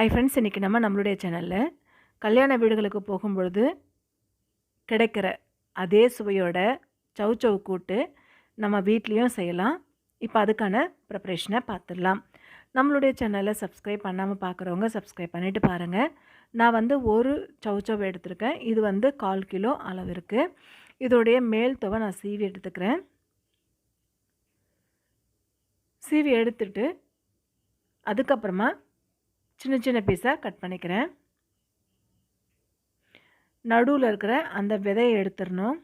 ஐ friends இன்றைக்கி நம்ம நம்மளுடைய சேனலில் கல்யாண வீடுகளுக்கு போகும்பொழுது கிடைக்கிற அதே சுவையோட சவு சவு கூட்டு நம்ம வீட்லேயும் செய்யலாம். இப்போ அதுக்கான ப்ரிப்ரேஷனை பார்த்துடலாம் நம்மளுடைய சேனலை சப்ஸ்கிரைப் பண்ணாமல் பார்க்குறவங்க சப்ஸ்கிரைப் பண்ணிவிட்டு பாருங்கள் நான் வந்து ஒரு சவு சவு எடுத்திருக்கேன். இது வந்து கால் கிலோ அளவு இருக்குது இதோடைய மேல் துவை நான் சீவி எடுத்துக்கிறேன். சீவி எடுத்துட்டு அதுக்கப்புறமா சின்ன சின்ன பீஸாக கட் பண்ணிக்கிறேன். நடுவில் இருக்கிற அந்த விதையை எடுத்துடணும்.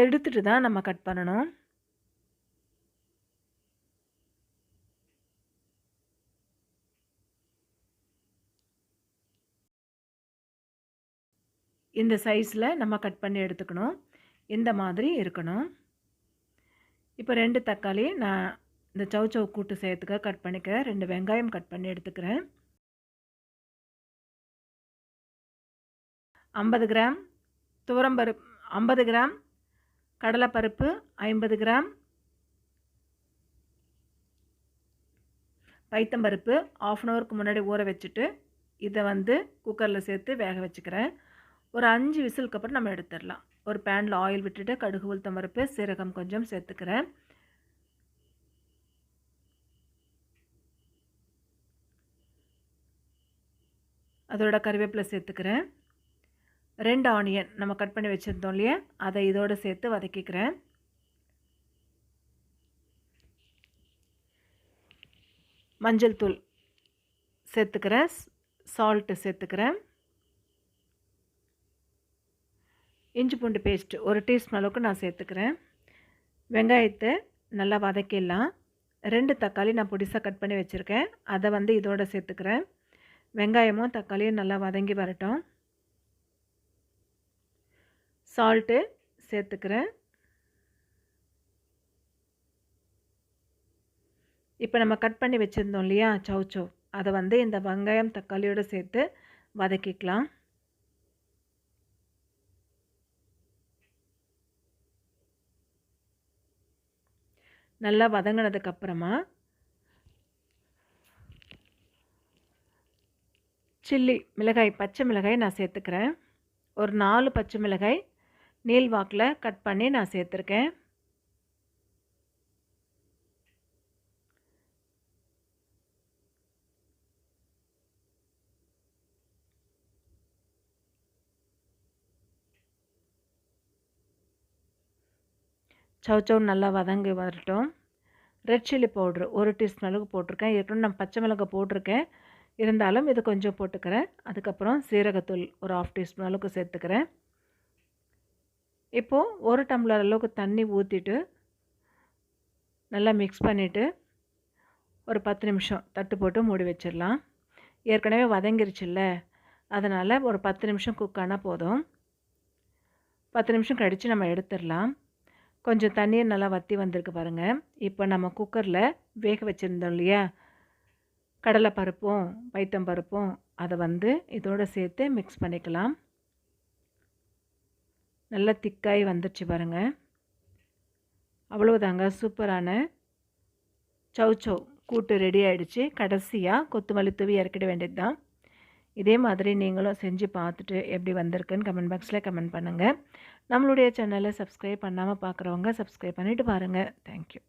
எடுத்துட்டு தான் நம்ம கட் பண்ணணும். இந்த சைஸில் நம்ம கட் பண்ணி எடுத்துக்கணும். இந்த மாதிரி இருக்கணும். இப்போ ரெண்டு தக்காளி நான் இந்த சவு சவு கூட்டு செய்யறதுக்காக கட் பண்ணிக்கிறேன். ரெண்டு வெங்காயம் கட் பண்ணி எடுத்துக்கிறேன். ஐம்பது கிராம் துவரம்பருப்பு ஐம்பது கிராம் கடலைப்பருப்பு ஐம்பது கிராம் பைத்தம்பருப்பு ஆஃப் அன் ஹவருக்கு முன்னாடி ஊற வச்சுட்டு இதை வந்து குக்கரில் சேர்த்து வேக வச்சுக்கிறேன். ஒரு அஞ்சு விசிலுக்கு அப்புறம் நம்ம எடுத்துடலாம். ஒரு பேனில் ஆயில் விட்டுட்டு கடுகு உளுத்தம் பருப்பு சீரகம் கொஞ்சம் சேர்த்துக்கிறேன். அதோட கருவேப்பிலை சேர்த்துக்கிறேன். ரெண்டு ஆனியன் நம்ம கட் பண்ணி வச்சுருந்தோம் இல்லையா? அதை இதோடு சேர்த்து வதக்கிக்கிறேன். மஞ்சள் தூள் சேர்த்துக்கிறேன். சால்ட்டு சேர்த்துக்கிறேன். இஞ்சி பூண்டு பேஸ்ட் ஒரு டீஸ்பூன் அளவுக்கு நான் சேர்த்துக்கிறேன். வெங்காயத்தை நல்லா வதக்கிடலாம். ரெண்டு தக்காளி நான் பொடிசாக கட் பண்ணி வச்சுருக்கேன். அதை வந்து இதோடு சேர்த்துக்கிறேன். வெங்காயமும் தக்காளியும் நல்லா வதங்கி வரட்டும். சால்ட்டு சேர்த்துக்கிறேன். இப்போ நம்ம கட் பண்ணி வச்சுருந்தோம் இல்லையா? சவுச்சோ அதை வந்து இந்த வெங்காயம் தக்காளியோடு சேர்த்து வதக்கிக்கலாம். நல்லா வதங்கினதுக்கப்புறமா சில்லி மிளகாய் பச்சை மிளகாய் நான் சேர்த்துக்கிறேன். ஒரு நாலு பச்சை மிளகாய் நீல் வாக்கில் கட் பண்ணி நான் சேர்த்துருக்கேன். சவுச்சவு நல்லா வதங்கி வரட்டும். ரெட் சில்லி பவுட்ரு ஒரு டீஸ்பூன் அளவுக்கு போட்டிருக்கேன். ஏற்கனவே நான் பச்சை மிளகாய் போட்டிருக்கேன். இருந்தாலும் இது கொஞ்சம் போட்டுக்கிறேன். அதுக்கப்புறம் சீரகத்தூள் ஒரு ஆஃப் டீஸ்பூன் அளவுக்கு சேர்த்துக்கிறேன். இப்போது ஒரு டம்ளர் அளவுக்கு தண்ணி ஊற்றிட்டு நல்லா மிக்ஸ் பண்ணிவிட்டு ஒரு பத்து நிமிஷம் தட்டு போட்டு மூடி வச்சிடலாம். ஏற்கனவே வதங்கிருச்சுல்ல. அதனால் ஒரு பத்து நிமிஷம் குக் ஆனால் போதும். பத்து நிமிஷம் கழித்து நம்ம எடுத்துடலாம். கொஞ்சம் தண்ணீர் நல்லா வற்றி வந்திருக்கு பாருங்கள் இப்போ நம்ம குக்கரில் வேக வச்சுருந்தோம் இல்லையா? கடலை பருப்பும் பைத்தம் பருப்பும் அதை வந்து இதோடு சேர்த்து மிக்ஸ் பண்ணிக்கலாம். நல்லா திக்காய் வந்துடுச்சு பாருங்கள் அவ்வளோதாங்க சூப்பரான சவு சவ் கூட்டு ரெடி ஆகிடுச்சு கடைசியாக கொத்தமல்லி தூவி இறக்கிட வேண்டியது தான் இதே மாதிரி நீங்களும் செஞ்சு பார்த்துட்டு எப்படி வந்திருக்குன்னு கமெண்ட் பாக்ஸில் கமெண்ட் பண்ணுங்கள் நம்மளுடைய சேனலை சப்ஸ்கிரைப் பண்ணாமல் பார்க்குறவங்க சப்ஸ்கிரைப் பண்ணிவிட்டு பாருங்கள் தேங்க்யூ